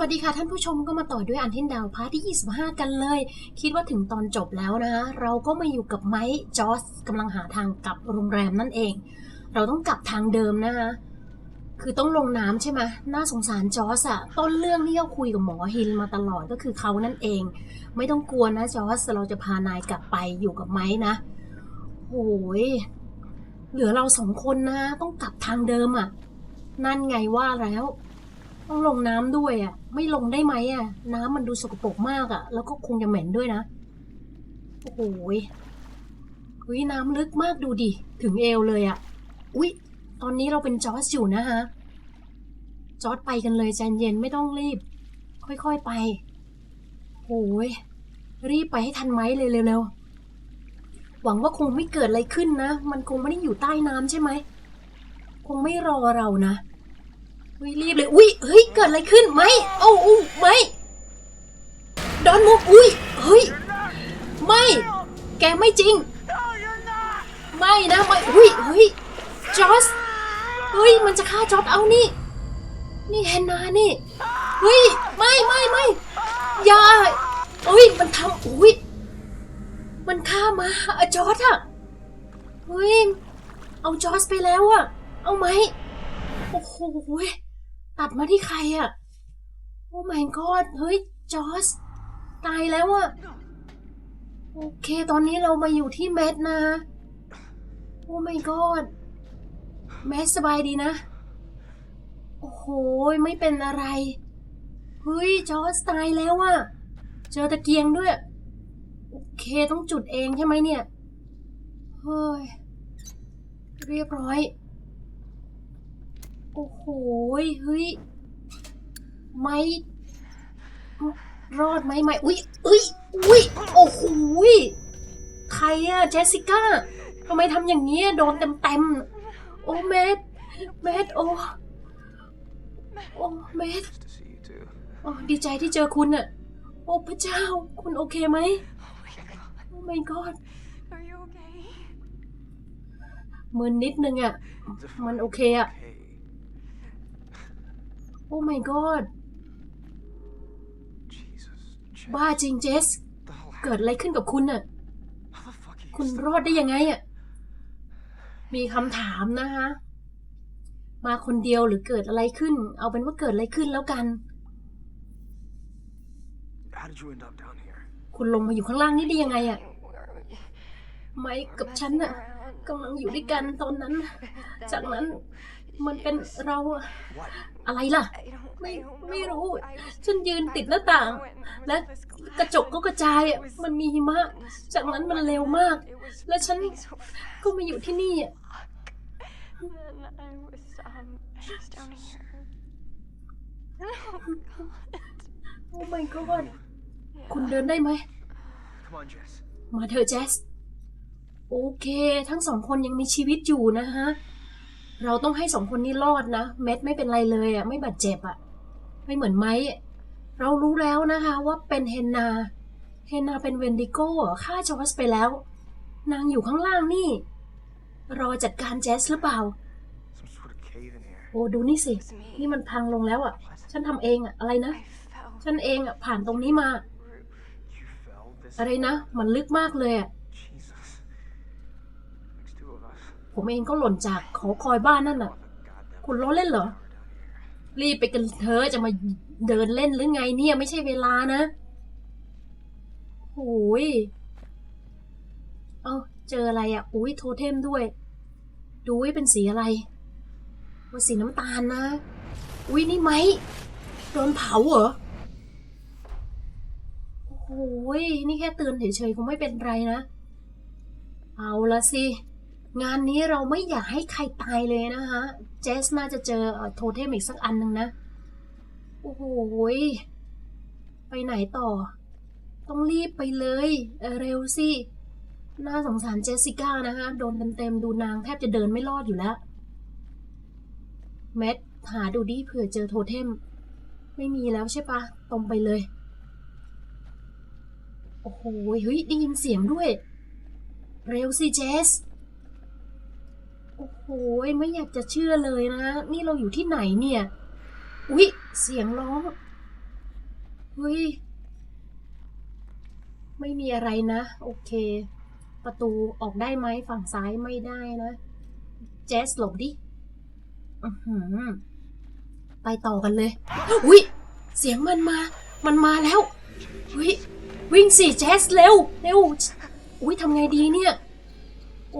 วัสดีค่ะท่านผู้ชมก็มาต่อด้วยอันเทนดาวพาร์ทที่ 25 กันเลย คิดว่าถึงตอนจบแล้วนะคะเราก็มาอยู่กับไมค์จอสกำลังหาทางกลับโรงแรมนั่นเอง เราต้องกลับทางเดิมนะคะคือต้องลงน้ำใช่ไหมน่าสงสารจอสอะต้นเรื่องที่เราคุยกับหมอฮินมาตลอดก็คือเขานั่นเอง ไม่ต้องกลัวนะจอสเราจะพานายกลับไปอยู่กับไมค์นะโอ้ยเหลือเราสองคนนะต้องกลับทางเดิมอะนั่นไงว่าแล้ว ต้องลงน้ำด้วยอะ ไม่ลงได้ไหมอะ น้ำมันดูสกปรกมากอะ แล้วก็คงจะเหม็นด้วยนะ โอ้โหยอุ้ยน้ำลึกมากดูดิ ถึงเอวเลยอะ อุ้ยตอนนี้เราเป็นจอร์จอยู่นะฮะ จอร์จไปกันเลยใจเย็นไม่ต้องรีบ ค่อยๆไปโอ้ยรีบไปให้ทันไหมเลยเร็วๆ หวังว่าคงไม่เกิดอะไรขึ้นนะ มันคงไม่ได้อยู่ใต้น้ำใช่ไหม คงไม่รอเรานะ อุ้ยรีบเลย อุ้ยเฮ้ย เกิดอะไรขึ้นไหมเอ้าอู้ไม่ดอนมุกอุ้ย เฮ้ย ไม่ แกไม่จริง ไม่นะไม่ อุ้ย เฮ้ย จอส เฮ้ย มันจะฆ่าจอสเอานี่ นี่แฮนนานี่ เฮ้ย ไม่ไม่ไม่อย่าเฮ้ย มันทำอุ้ย มันฆ่ามาอะจอสอะเฮ้ย เอาจอสไปแล้วอะเอาไหมโอ้โห ตัดมาที่ใครอะโอ้ my god เฮ้ย จอส ตายแล้วอะโอเค ตอนนี้เรามาอยู่ที่แมทนะ โอ้ my god แมทสบายดีนะ โอ้โห ไม่เป็นอะไร เฮ้ย จอส ตายแล้วอะเจอตะเกียงด้วย โอเค ต้องจุดเองใช่ไหมเนี่ย เฮ้ย เรียบร้อย โอ้โหยเฮ้ย ไม่รอดไหมไม่อุ้ยอุ้ยอุ้ยโอ้โหยใครอะเจสสิก้าทำไมทำอย่างนี้ยโดนเต็มเต็มๆโอ้เมดเมดโอ้โอ้เมด Nice to see you too. โอ้ดีใจที่เจอคุณอะโอ้พระเจ้า คุณโอเคไหมโอ้ my god Are you okay? มืนนิดนึงอะ It's มันโอเคอะ okay. โอ้ my god Jesus. Jeff, บ้าจริงเจส the hell เกิดอะไรขึ้นกับคุณอะ How the fuck are you คุณ still- รอดได้ยังไงอะมีคำถามนะคะ มาคนเดียวหรือเกิดอะไรขึ้น เอาเป็นว่าเกิดอะไรขึ้นแล้วกัน How did you end up down here? คุณลงมาอยู่ข้างล่างนี่ได้ยังไงอะ Where are we? ไม้กับฉัน Messing น่ะ around. กำลังอยู่ด้วยกันตอนนั้น That จากนั้น night, มันเป็น it was- เราอะ What? อะไรล่ะ I don't- ไม่ I don't ไม่รู้ know. I was ฉันยืน just ติด by หน้าต่าง the window and และ this glass กระจกก็กระจายอะ was มันมีหิมะ so จากนั้นมันเร็วมาก It was และฉัน moving so fast. ก็มาอยู่ที่นี่อะ Then I was um I was down here. Oh โอ้ my god คุณเดินได้ไหม Come on, Jess. มาเถอะแจส โอเค ทั้งสองคนยังมีชีวิตอยู่นะฮะ เราต้องให้สองคนนี้รอดนะ เม็ดไม่เป็นไรเลยอะ่ะ ไม่บาดเจ็บอะ่ะ ไม่เหมือนไม้เรารู้แล้วนะคะว่าเป็นเฮนนา เฮนนาเป็นเวนดิโก้ฆ่าจอสไปแล้ว นางอยู่ข้างล่างนี่ รอจัดการแจสหรือเปล่า โอ้ดูนี่สิ นี่มันพังลงแล้วอะ่ะ ฉันทำเองอะ่ะ อะไรนะ ฉันเองอะ่ะผ่านตรงนี้มา อะไรนะ มันลึกมากเลยอะ ผมเองก็หล่นจากขอคอยบ้านนั่นน่ะ คุณล้อเล่นเหรอ รีบไปกันเธอจะมาเดินเล่นหรือไงเนี่ย ไม่ใช่เวลานะโอ้ยเอาเจออะไรอะ อุ้ยโทเทมด้วย ดูไว้เป็นสีอะไรว่าสีน้ำตาลนะ อุ้ยนี่ไหมโดนเผาเหรอ โอ้ยนี่แค่เตือนเฉยๆคงไม่เป็นไรนะ เอาละสิ งานนี้เราไม่อยากให้ใครตายเลยนะคะ เจสน่าจะเจอโทเทมอีกสักอันหนึ่งนะ โอ้โหไปไหนต่อ ต้องรีบไปเลยเเร็วสิ น่าสงสารเจสสิก้านะคะ โดนเต็มๆดูนางแทบจะเดินไม่รอดอยู่แล้วแมทหาดูดิเผื่อเจอโทเทม ไม่มีแล้วใช่ปะตรงไปเลย โอ้โหเฮ้ยได้ยินเสียงด้วย เร็วสิเจส โอ้โหไม่อยากจะเชื่อเลยนะ นี่เราอยู่ที่ไหนเนี่ย อุ๊ย เสียงร้องเฮ้ย ไม่มีอะไรนะ โอเค ประตูออกได้ไหมฝั่งซ้ายไม่ได้นะเจสหลบดิอือหือไปต่อกันเลย อุ้ยเสียงมันมา มันมาแล้ว อุ้ยวิ่งสิเจสเร็ว เร็ว อุ้ยทำไงดีเนี่ย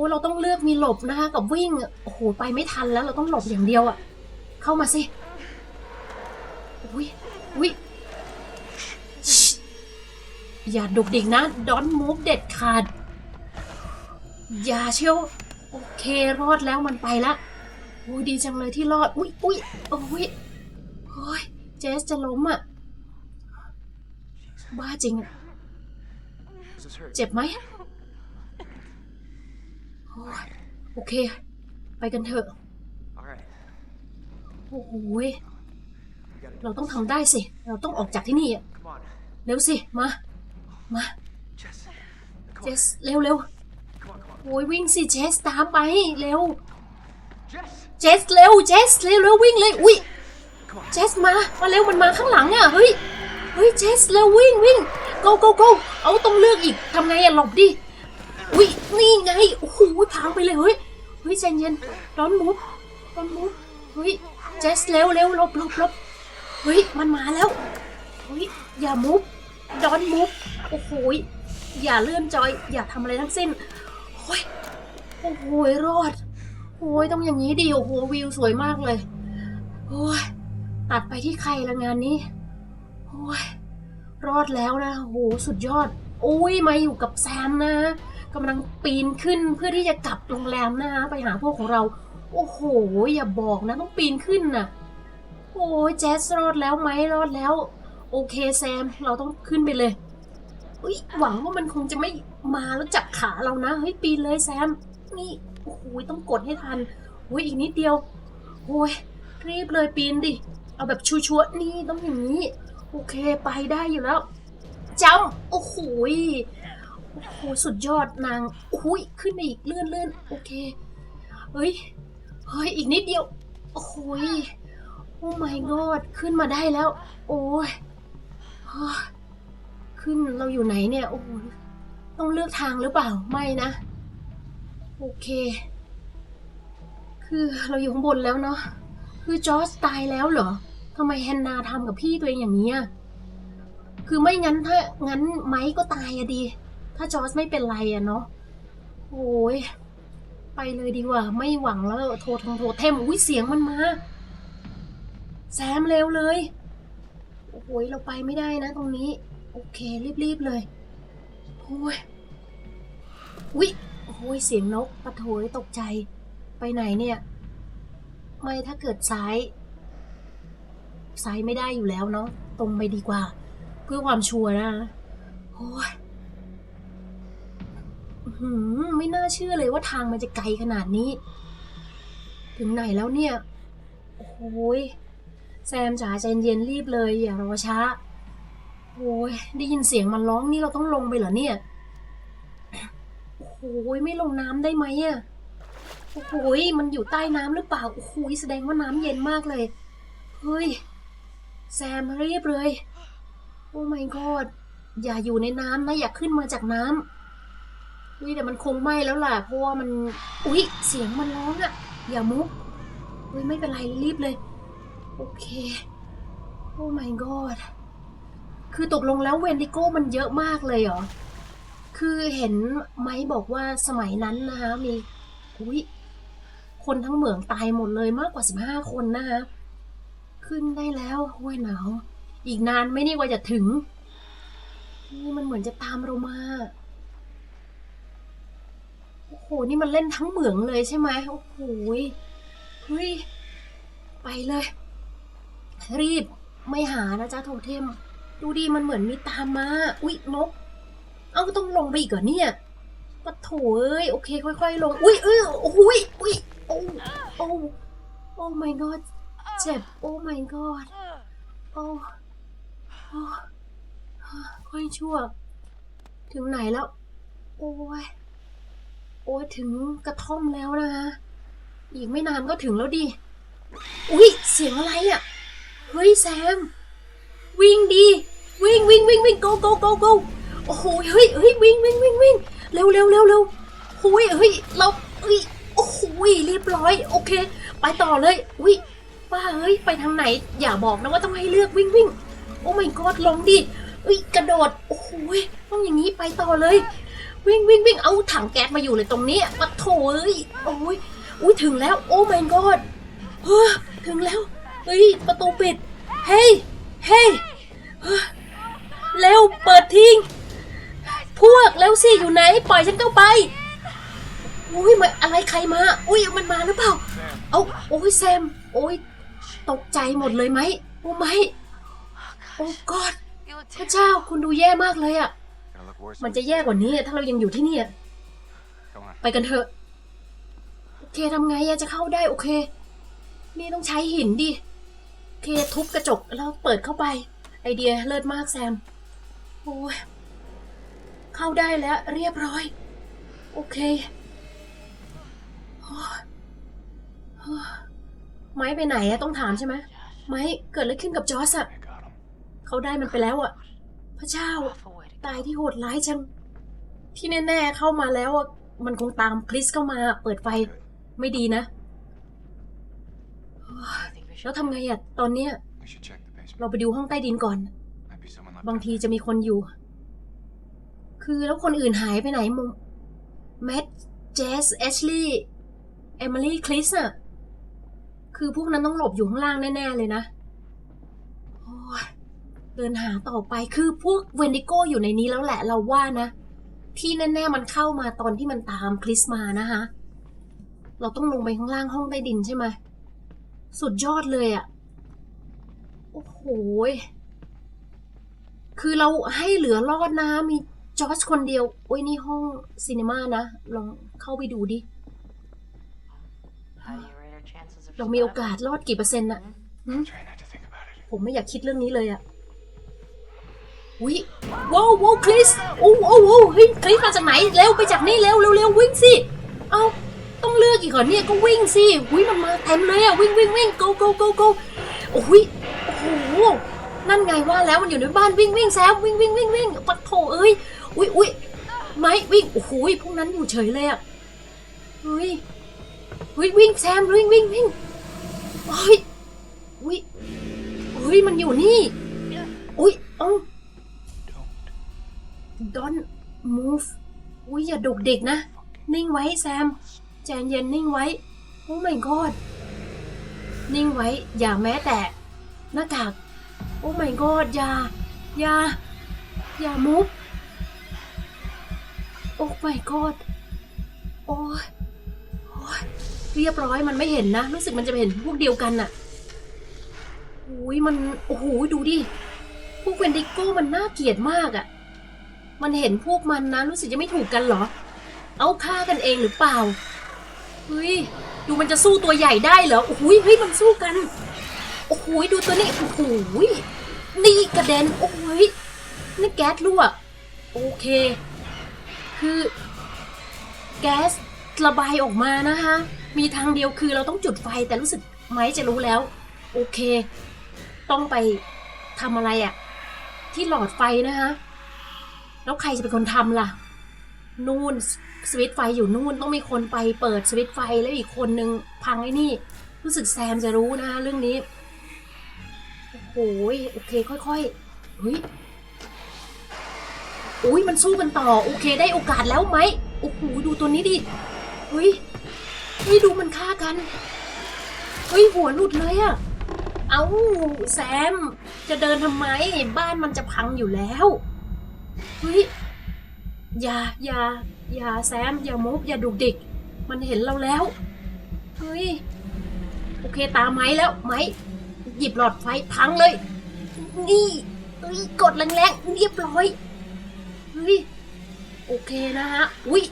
อ้เราต้องเลือกมีหลบนะคะกับวิ่งโอ้โหไปไม่ทันแล้วเราต้องหลบอย่างเดียวอะเข้ามาสิอุ้ยอุ้ยชิอย่าดุกดิกนะดอนมูฟเด็ดขาด อย่าเชียวโอเครอดแล้วมันไปละโอ้ยดีจังเลยที่รอด อุ้ยอุ้ยโอ้ยโอ้ยเจสจะล้มอะบ้าจริงอะเจ็บไหม โอ้ยโอเค ไปกันเถอะ All right. โอ้โห We gotta เราต้องทำได้สิ เราต้องออกจากที่นี่อะ Come on. เร็วสิ มา มา Jess. เจ Come on. สเร็วเร็ว Come on, come on. โอ้ยวิ่งสิเจสตามไปเร็ว Jess! เจสเร็วเจสเร็วเร็ววิ่งเลยอุ้ย Come on. เจสมา มาเร็วมันมาข้างหลังอะเฮ้ยเฮ้ยเจสเร็ววิ่งวิ่ง go go go เอาต้องเลือกอีกทำไงอะหลบดิ อุ้ยนี่ไงโอ้โหพังไปเลยเฮ้ยเฮ้ยใจเย็นร้อนมุฟร้อนมุฟเฮ้ยเจสเร็วเร็วลบลบลบเฮ้ยมันมาแล้วเฮ้ยอย่ามุฟดอนมุฟโอ้โหอย่าเลื่อนจอย อย่าทำอะไรทั้งสิ้นโอ้ยโอ้โหรอดโอ้ยต้องอย่างนี้ดิโอ้โหวิวสวยมากเลยโอ้ยตัดไปที่ใครละงานนี้โอ้ยรอดแล้วนะโอ้โหสุดยอด โอ้ยมาอยู่กับแซมนะ กำลังปีนขึ้นเพื่อที่จะกลับโรงแรมนะไปหาพวกของเรา โอ้โห อย่าบอกนะต้องปีนขึ้นน่ะ โอ้ยแจสรอดแล้วไหมรอดแล้ว โอเคแซมเราต้องขึ้นไปเลยอุ้ยหวังว่ามันคงจะไม่มาแล้วจับขาเรานะเฮ้ยปีนเลยแซม นี่โอ้โหต้องกดให้ทันโอ้ยอีกนิดเดียวโอ้ยรีบเลยปีนดิเอาแบบชัวร์ๆนี่ต้องอย่างนี้ โอเคไปได้อยู่แล้วจำโอ้โหย โอ้โหสุดยอดนางโอ้ยขึ้นมาอีกเลื่อนเลื่อนโอเค เฮ้ย เฮ้ย อีกนิดเดียว โอ้โหยโอ้ my god ขึ้นมาได้แล้ว โอ้ยขึ้นเราอยู่ไหนเนี่ย โอ้ต้องเลือกทางหรือเปล่า ไม่นะ โอเค คือเราอยู่ข้างบนแล้วเนาะ คือจอร์จตายแล้วเหรอทำไมแฮนนาทำกับพี่ตัวเองอย่างนี้คือไม่งั้นถ้างั้นไมค์ก็ตายอะดี ถ้าจอร์จไม่เป็นไรอะเนาะโอ้ยไปเลยดีกว่า ไม่หวังแล้วโทรทงโทรเทมอุ้ยเสียงมันมาแซมเร็วเลยโอ้โหยเราไปไม่ได้นะตรงนี้ โอเครีบๆเลยโอ้ยอุ้ยโอ้ยเสียงนกปะโถยตกใจไปไหนเนี่ย ไม่ถ้าเกิดซ้าย ซ้ายไม่ได้อยู่แล้วเนาะตรงไปดีกว่า เพื่อความชัวร์นะโอ้ย ไม่น่าเชื่อเลยว่าทางมันจะไกลขนาดนี้ ถึงไหนแล้วเนี่ย โอ้ยแซมจ๋าใจเย็นรีบเลยอย่ารอช้า โอ้ยได้ยินเสียงมันร้องนี่เราต้องลงไปเหรอเนี่ย โอ้โหไม่ลงน้ำได้ไหมอะโอ้ยมันอยู่ใต้น้ำหรือเปล่า โอ้ยแสดงว่าน้ำเย็นมากเลย เฮ้ย แซมรีบเลย โอ้ my god อย่าอยู่ในน้ำนะ อย่าขึ้นมาจากน้ำ อุ้ยแต่มันคงไหม้แล้วล่ะเพราะว่ามันอุ้ยเสียงมันร้องอะอย่ามุกอุ้ยไม่เป็นไรรีบเลย โอเค โอ้ my god คือตกลงแล้วเวนดิโก้มันเยอะมากเลยเหรอ คือเห็นไม้บอกว่าสมัยนั้นนะคะมีอุ้ยคนทั้งเหมืองตายหมดเลยมากกว่าสิบห้าคนนะคะขึ้นได้แล้วห้วยหนาว อีกนานไม่นี่กว่าจะถึง นี่มันเหมือนจะตามเรามา โอ้โหนี่มันเล่นทั้งเหมืองเลยใช่ไหมโอ้โหยเฮ้ยไปเลย รีบไม่หานะจ๊ะโทเทม ดูดีมันเหมือนมีตามมา อุ๊ยนก เอ้าต้องลงไปอีกเหรอเนี่ยปะโถเอ้ยโอเคค่อย ๆ ลง อุ้ยเออโอ้ยอุ้ยโอ้โอ้โอ้ my god เจ็บ โอ้ my god โอ้โอ้ค่อยชั่ว ถึงไหนแล้ว โอ้ย อ้ยถึงกระท่อมแล้วนะคะอีกไม่นานก็ถึงแล้วดิ อุ้ยเสียงอะไรอะ่ะ เฮ้ยแซม วิ่งดีวิ่งวิ่งวิ่งวิ่ง go go go go โอ้โหเฮ้ยเฮ้ยวิ่งวิ่งวิ่งวิ่งเร็วเร็วเร็วเร็วโอ้ยเฮ้ยเราเฮ้ยโอ้โหเรียบร้อย โอเค ไปต่อเลย อุ้ยป้าเฮ้ยไปทางไหน อย่าบอกนะว่าต้องให้เลือกวิ่งวิ่งโอ้ my god ลงดิเฮ้ยกระโดด โอ้โหต้องอย่างนี้ไปต่อเลย วิ่งวิ่งวิ่งเอาถังแก๊สมาอยู่เลยตรงนี้มาโถเอ้ยโอ้ยอุ้ยถึงแล้ว โอ้ my god เฮ้อถึงแล้ว เฮ้ย ประตูปิด เฮ้ย เฮ้ยเร็ว เปิดทิ้ง พวกเร็วสิอยู่ไหน ปล่อยฉันเข้าไป อุ้ยมันอะไรใครมา อุ้ยมันมาหรือเปล่า เอาโอ้ยแซม โอ้ยตกใจหมดเลยไหมโอ้ไม่ โอ้กอด You look พระเจ้าคุณดูแย่มากเลยอะ มันจะแย่กว่านี้อะถ้าเรายังอยู่ที่นี่อะ Come on. ไปกันเถอะโอเคทำไงอะจะเข้าได้โอเค นี่ต้องใช้หินดิโอเคทุบกระจกแล้วเปิดเข้าไป ไอเดียเลิศมากแซม โอ้ย เข้าได้แล้วเรียบร้อย โอเคโอ้ยโอ้ยไม้ไปไหนอะต้องถามใช่ไหม ไม้เกิดอะไรขึ้นกับจอร์สอะ I got him. เขาได้มันไปแล้วอะพระเจ้า awful way to ตายที่โหดร้ายจัง ที่แน่ๆเข้ามาแล้วอะมันคงตามคริสเข้ามาเปิดไฟไม่ดีนะแล้วทำไงอะตอนเนี้ยเราไปดูห้องใต้ดินก่อน บางทีจะมีคนอยู่ คือแล้วคนอื่นหายไปไหนมงแมทเจสแอชลีย์เอมิลี่คริสอะคือพวกนั้นต้องหลบอยู่ข้างล่างแน่ ๆ เลยนะ เดินหาต่อไปคือพวกเวนดิโกอยู่ในนี้แล้วแหละเราว่านะ ที่แน่ ๆ มันเข้ามาตอนที่มันตามคริสมานะคะเราต้องลงไปข้างล่างห้องใต้ดินใช่ไหมสุดยอดเลยอะโอ้โหยคือเราให้เหลือรอดนะ มีจอร์จคนเดียว โอ้ยนี่ห้องซีนีมานะ ลองเข้าไปดูดิ How do you rate our chances of เรามีโอกาสรอดกี่เปอร์เซ็นต์อะ Try not to think about it. ผมไม่อยากคิดเรื่องนี้เลยอะ อุ้ยว้าวว้าวคริสโอ้โอ้โอ้เฮ้ยคริสมาจากไหนเร็วไปจากนี่เร็วเร็วเร็ววิ่งสิเอาต้องเลือกอีกเหรอเนี่ยก็วิ่งสิอุ้ยมันมาเต็มเลยอะวิ่งวิ่งวิ่ง go go go go โอ้ยโอ้โหนั่นไงว่าแล้วมันอยู่ในบ้านวิ่งวิ่งแซมวิ่งวิ่งวิ่งวิ่งปัดโถเอ้ยอุ้ยอุ้ยไม้วิ่งโอ้โหพวกนั้นอยู่เฉยเลยอะเฮ้ยเฮ้ยวิ่งแซมวิ่งวิ่งวิ่งเฮ้ยอุ้ยเฮ้ยมันอยู่นี่อุ้ยเอ้า don't move อุ้ยอย่าดุกเด็กนะ นิ่งไว้แซมใจเย็นนิ่งไว้ โอ้ my god นิ่งไว้อย่าแม้แต่หน้ากาก โอ้ my god อย่าอย่าอย่า move โอ้ my god โอ้ยโอ้ยเรียบร้อยมันไม่เห็นนะ รู้สึกมันจะเห็นพวกเดียวกันน่ะโอ้ยมัน โอ้โห ดูดิ พวกเวนดิโก้มันน่าเกลียดมากอะ่ะ มันเห็นพวกมันนะรู้สึกจะไม่ถูกกันเหรอ เอาฆ่ากันเองหรือเปล่าเฮ้ยดูมันจะสู้ตัวใหญ่ได้เหรอโอ้โหเฮ้ยมันสู้กันโอ้โหดูตัวนี้โอ้โหนี่กระเด็นโอ้โหนี่แก๊สรั่วโอเค คือ แก๊สระบายออกมานะคะ มีทางเดียวคือเราต้องจุดไฟแต่รู้สึกไหมจะรู้แล้ว โอเค ต้องไปทำอะไรอะที่หลอดไฟนะคะ แล้วใครจะเป็นคนทำล่ะ นู่นสวิตไฟอยู่นู่นต้องมีคนไปเปิดสวิตไฟแล้วอีกคนนึงพังไอ้นี่ รู้สึกแซมจะรู้นะเรื่องนี้โอ้โหโอเค ค่อยๆเฮ้ยอุ้ยมันสู้กันต่อ โอเคได้โอกาสแล้วไหมโอ้โหดูตัวนี้ดิเฮ้ยเฮ้ยดูมันฆ่ากันเฮ้ยหัวหลุดเลยอะเอ้าแซม จะเดินทำไม บ้านมันจะพังอยู่แล้ว เฮ้ยอย่าอย่าอย่าแซม อย่ามุกอย่าดุกดิก มันเห็นเราแล้ว เฮ้ย โอเคตามไม้แล้วไม้หยิบหลอดไฟพังเลย นี่เฮ้ยกดแรงๆเรียบร้อยเฮ้ยโอเคนะฮะอุ้ย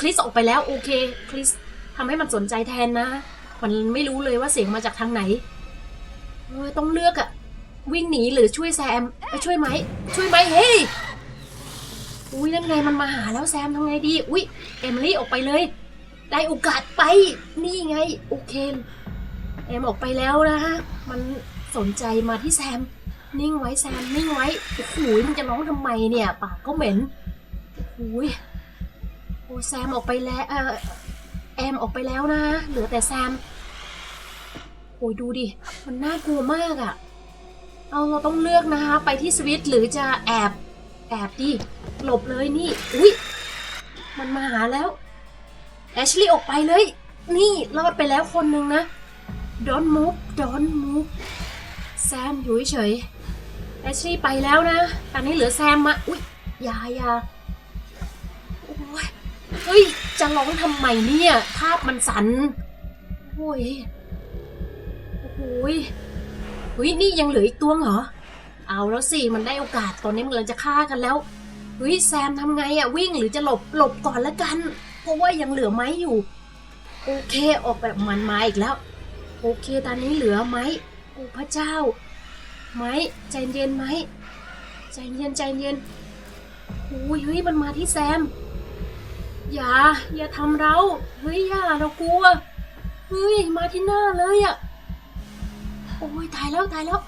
คริสออกไปแล้วโอเคคริสทำให้มันสนใจแทนนะ มันไม่รู้เลยว่าเสียงมาจากทางไหนเออต้องเลือกอะวิ่งหนีหรือช่วยแซมเอ้ยช่วยไหมช่วยไหมเฮ้ย อุ้ยนั่นไงมันมาหาแล้วแซมทำไงดี อุ้ยเอมิลี่ออกไปเลย ได้โอกาสไป นี่ไง โอเคแอมออกไปแล้วนะฮะ มันสนใจมาที่แซม นิ่งไว้แซม นิ่งไว้ โอ้โหมึงจะร้องทำไมเนี่ย ปากก็เหม็นโอ้ยโอ้แซมออกไปแล้ว เออแอมออกไปแล้วนะ เหลือแต่แซม โอ้ยดูดิ มันน่ากลัวมากอะ่ะ เอาเราต้องเลือกนะคะ ไปที่สวิตช์หรือจะแอบ แอบดิหลบเลยนี่ อุ้ยมันมาหาแล้ว แอชลีย์ออกไปเลย นี่รอดไปแล้วคนหนึ่งนะ Don't move Don't move แซมอยู่เฉยแอชลีย์ไปแล้วนะ ตอนนี้เหลือแซมมา อุ้ยยายาโอ้ยเฮ้ย จะร้องทำไมเนี่ย ภาพมันสัน โอ้ย โอ้ยเฮ้ย นี่ยังเหลืออีกตัวเหรอ เอาแล้วสิมันได้โอกาสตอนนี้มันกำลังจะฆ่ากันแล้วเฮ้ยแซมทำไงอะวิ่งหรือจะหลบหลบก่อนละกัน เพราะว่ายังเหลือไม้อยู่ โอเคออกแบบมันมาอีกแล้ว โอเคตอนนี้เหลือไม้โอ้พระเจ้า ไม้ใจเย็นไหมใจเย็นใจเย็นโอ้ยเฮ้ยมันมาที่แซม อย่า อย่าทำเราเฮ้ยอย่าเรากลัวเฮ้ยมาที่หน้าเลยอะโอ้ยตายแล้วตายแล้ว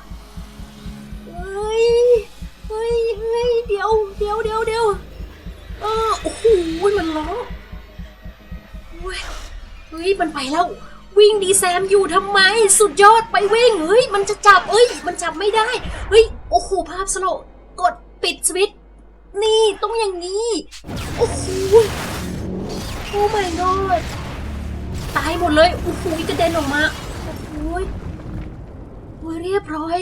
ดี๋ยวเดี๋ยวเดี๋ยวเดียวเออโอ้โหมันร้องเฮ้ยมันไปแล้ว วิ่งดีแซมอยู่ทำไม สุดยอดไปวิ่งเฮ้ยมันจะจับเอ้ย มันจับไม่ได้เฮ้ยโอ้โหภาพสโลกดปิดสวิตนี่ต้องอย่างนี้ โอ้โหโอ้ my god ตายหมดเลยโอ้โหกระเด็นออกมาโอ้โหโอ้ยเรียบร้อย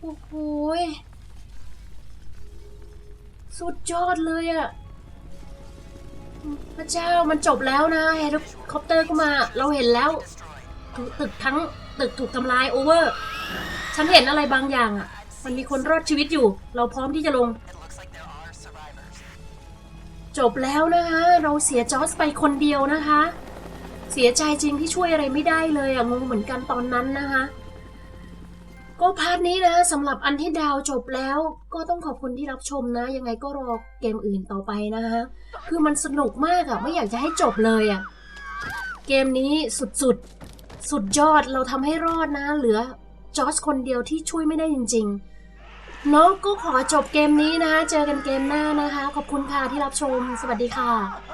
โอ้โห สุดยอดเลยอะพระเจ้ามันจบแล้วนะเฮลิคอปเตอร์ก็มา เราเห็นแล้วตึกทั้งตึกถูกทำลายโอเวอร์ ฉันเห็นอะไรบางอย่างอะมันมีคนรอดชีวิตอยู่ เราพร้อมที่จะลง จบแล้วนะคะเราเสียจอร์จไปคนเดียวนะคะ เสียใจจริงที่ช่วยอะไรไม่ได้เลยอะงงเหมือนกันตอนนั้นนะคะ ก็พาร์ทนี้นะสำหรับอันที่ดาวจบแล้ว ก็ต้องขอบคุณที่รับชมนะ ยังไงก็รอเกมอื่นต่อไปนะคะคือมันสนุกมากอะไม่อยากจะให้จบเลยอะเกมนี้สุดๆ สุดยอดเราทำให้รอดนะ เหลือจอร์จคนเดียวที่ช่วยไม่ได้จริงๆน้องก็ขอจบเกมนี้นะ เจอกันเกมหน้านะคะ ขอบคุณค่ะที่รับชม สวัสดีค่ะ